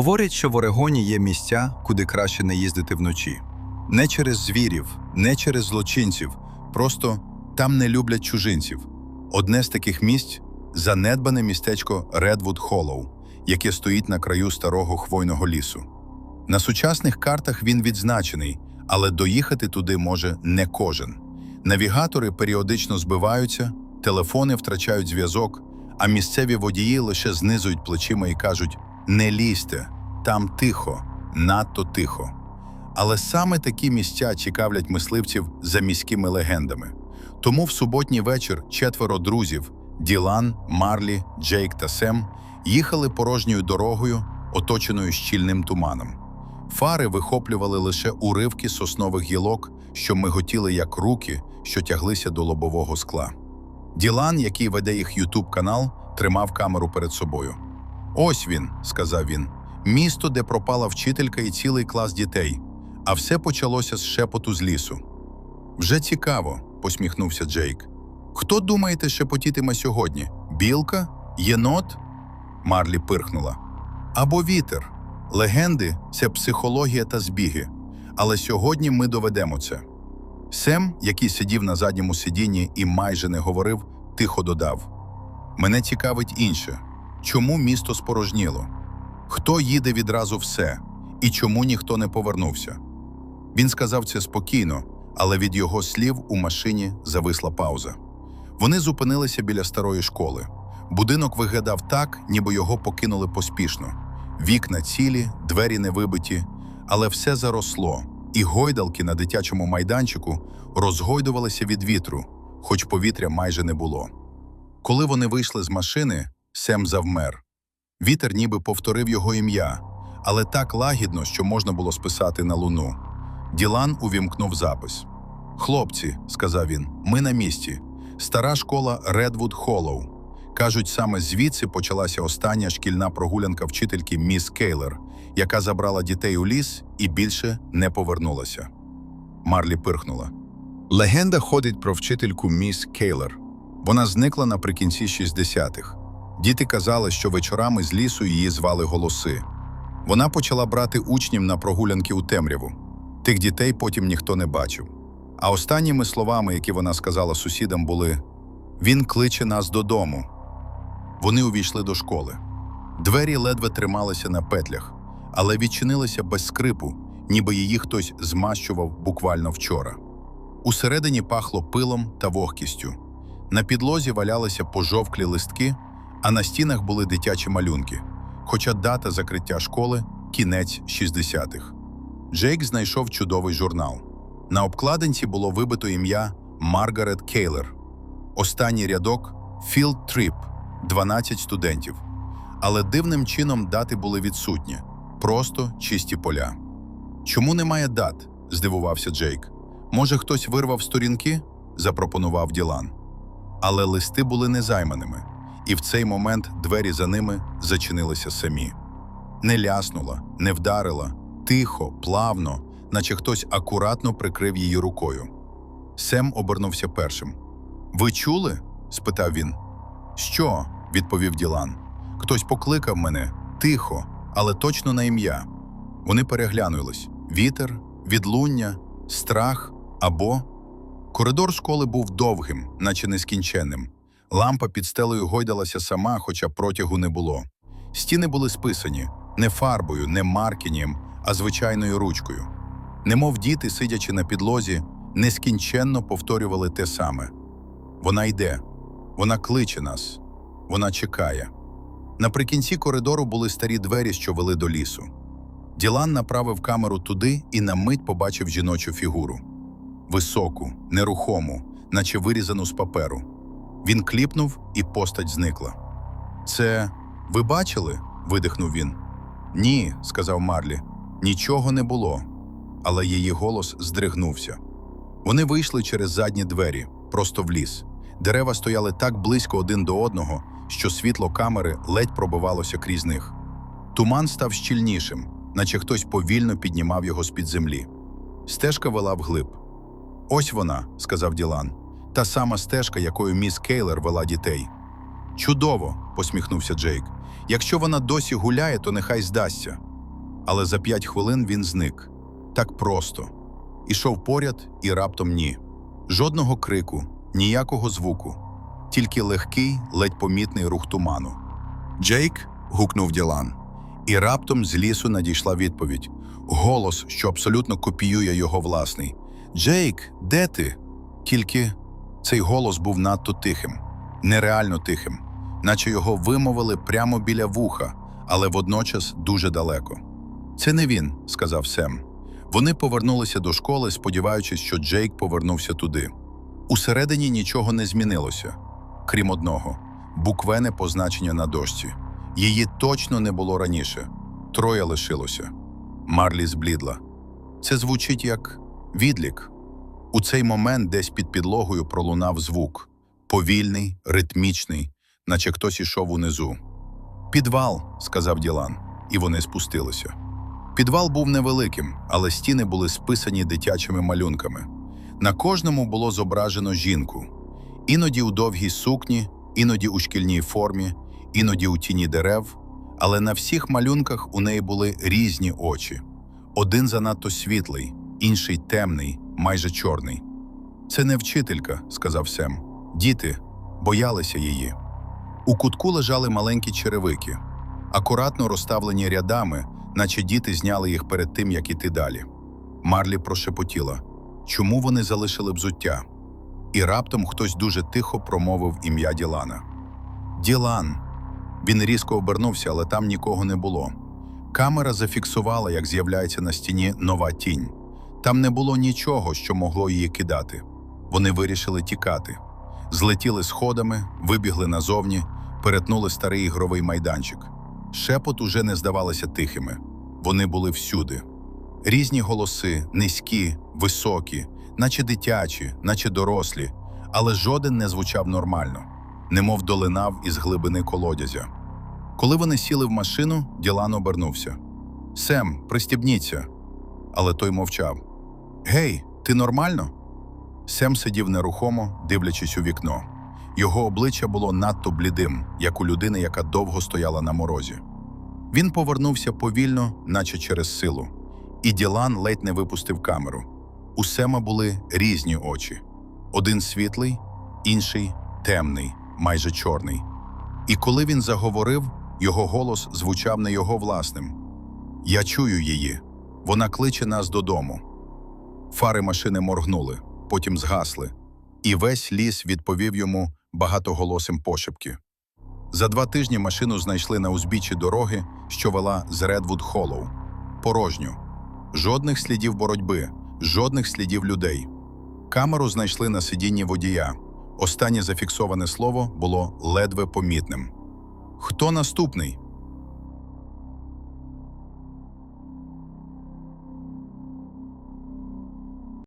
Говорять, що в Орегоні є місця, куди краще не їздити вночі. Не через звірів, не через злочинців, просто там не люблять чужинців. Одне з таких місць занедбане містечко Редвуд Холлоу, яке стоїть на краю старого хвойного лісу. На сучасних картах він відзначений, але доїхати туди може не кожен. Навігатори періодично збиваються, телефони втрачають зв'язок, а місцеві водії лише знизують плечима і кажуть: не лізьте, там тихо, надто тихо. Але саме такі місця цікавлять мисливців за міськими легендами. Тому в суботній вечір четверо друзів Ділан, Марлі, Джейк та Сем їхали порожньою дорогою, оточеною щільним туманом. Фари вихоплювали лише уривки соснових гілок, що миготіли як руки, що тяглися до лобового скла. Ділан, який веде їх ютуб канал, тримав камеру перед собою. Ось він, сказав він, місто, де пропала вчителька і цілий клас дітей. А все почалося з шепоту з лісу. Вже цікаво, посміхнувся Джейк. Хто думаєте, шепотітиме сьогодні? Білка? Єнот? Марлі пирхнула. Або вітер. Легенди це психологія та збіги. Але сьогодні ми доведемо це. Сем, який сидів на задньому сидінні і майже не говорив, тихо додав: Мене цікавить інше. Чому місто спорожніло? Хто їде відразу все? І чому ніхто не повернувся? Він сказав це спокійно, але від його слів у машині зависла пауза. Вони зупинилися біля старої школи. Будинок виглядав так, ніби його покинули поспішно. Вікна цілі, двері не вибиті, але все заросло, і гойдалки на дитячому майданчику розгойдувалися від вітру, хоч повітря майже не було. Коли вони вийшли з машини, Сем завмер. Вітер ніби повторив його ім'я, але так лагідно, що можна було списати на луну. Ділан увімкнув запис. Хлопці, сказав він, ми на місці. Стара школа Редвуд Холлоу. Кажуть, саме звідси почалася остання шкільна прогулянка вчительки міс Кейлер, яка забрала дітей у ліс і більше не повернулася. Марлі пирхнула. Легенда ходить про вчительку міс Кейлер. Вона зникла наприкінці 60-х. Діти казали, що вечорами з лісу її звали голоси. Вона почала брати учнів на прогулянки у темряву. Тих дітей потім ніхто не бачив. А останніми словами, які вона сказала сусідам, були: Він кличе нас додому. Вони увійшли до школи. Двері ледве трималися на петлях, але відчинилися без скрипу, ніби її хтось змащував буквально вчора. Усередині пахло пилом та вогкістю. На підлозі валялися пожовклі листки, а на стінах були дитячі малюнки, хоча дата закриття школи кінець 60-х. Джейк знайшов чудовий журнал. На обкладинці було вибито ім'я Маргарет Кейлер. Останній рядок Field Trip – 12 студентів. Але дивним чином дати були відсутні просто чисті поля. Чому немає дат? здивувався Джейк. Може, хтось вирвав сторінки? запропонував Ділан. Але листи були незайманими, і в цей момент двері за ними зачинилися самі. Не ляснула, не вдарила, тихо, плавно, наче хтось акуратно прикрив її рукою. Сем обернувся першим. Ви чули? спитав він. Що? відповів Ділан. Хтось покликав мене тихо, але точно на ім'я. Вони переглянулись вітер, відлуння, страх або. Коридор школи був довгим, наче нескінченним. Лампа під стелею гойдалася сама, хоча протягу не було. Стіни були списані не фарбою, не маркінням, а звичайною ручкою. Немов діти, сидячи на підлозі, нескінченно повторювали те саме. Вона йде, вона кличе нас, вона чекає. Наприкінці коридору були старі двері, що вели до лісу. Ділан направив камеру туди і на мить побачив жіночу фігуру високу, нерухому, наче вирізану з паперу. Він кліпнув, і постать зникла. Це ви бачили? видихнув він. Ні, сказав Марлі, нічого не було. Але її голос здригнувся. Вони вийшли через задні двері, просто в ліс. Дерева стояли так близько один до одного, що світло камери ледь пробивалося крізь них. Туман став щільнішим, наче хтось повільно піднімав його з-під землі. Стежка вела вглиб. Ось вона, сказав Ділан, та сама стежка, якою міс Кейлер вела дітей. Чудово, посміхнувся Джейк. Якщо вона досі гуляє, то нехай здасться. але за п'ять хвилин він зник. Так просто. Ішов поряд і раптом ні. Жодного крику, ніякого звуку, тільки легкий, ледь помітний рух туману. Джейк. гукнув Ділан. І раптом з лісу надійшла відповідь. Голос, що абсолютно копіює його власний. Джейк, де ти? Тільки цей голос був надто тихим, нереально тихим, наче його вимовили прямо біля вуха, але водночас дуже далеко. Це не він, сказав Сем. Вони повернулися до школи, сподіваючись, що Джейк повернувся туди. Усередині нічого не змінилося, крім одного буквене позначення на дошці. Її точно не було раніше. Троє лишилося. Марлі зблідла. Це звучить як відлік. У цей момент десь під підлогою пролунав звук повільний, ритмічний, наче хтось ішов унизу. Підвал, сказав Ділан, і вони спустилися. Підвал був невеликим, але стіни були списані дитячими малюнками. На кожному було зображено жінку, іноді у довгій сукні, іноді у шкільній формі, іноді у тіні дерев, але на всіх малюнках у неї були різні очі. Один занадто світлий, інший темний, майже чорний. Це не вчителька, сказав Сем. Діти боялися її. У кутку лежали маленькі черевики, акуратно розставлені рядами, наче діти зняли їх перед тим, як іти далі. Марлі прошепотіла, чому вони залишили взуття? І раптом хтось дуже тихо промовив ім'я Ділана. Ділан. Він різко обернувся, але там нікого не було. Камера зафіксувала, як з'являється на стіні нова тінь. Там не було нічого, що могло її кидати. Вони вирішили тікати. Злетіли сходами, вибігли назовні, перетнули старий ігровий майданчик. Шепот уже не здавалися тихими. Вони були всюди. Різні голоси, низькі, високі, наче дитячі, наче дорослі, але жоден не звучав нормально, немов долинав із глибини колодязя. Коли вони сіли в машину, Ділан обернувся. Сем, пристібніться. Але той мовчав. Гей, ти нормально? Сем сидів нерухомо, дивлячись у вікно. Його обличчя було надто блідим, як у людини, яка довго стояла на морозі. Він повернувся повільно, наче через силу, і Ділан ледь не випустив камеру. У Сема були різні очі: один світлий, інший темний, майже чорний. І коли він заговорив, його голос звучав не його власним. Я чую її. Вона кличе нас додому. Фари машини моргнули, потім згасли, і весь ліс відповів йому багатоголосим пошепки. За два тижні машину знайшли на узбіччі дороги, що вела з Редвуд Холлоу. Порожню. Жодних слідів боротьби, жодних слідів людей. Камеру знайшли на сидінні водія. Останнє зафіксоване слово було ледве помітним. Хто наступний?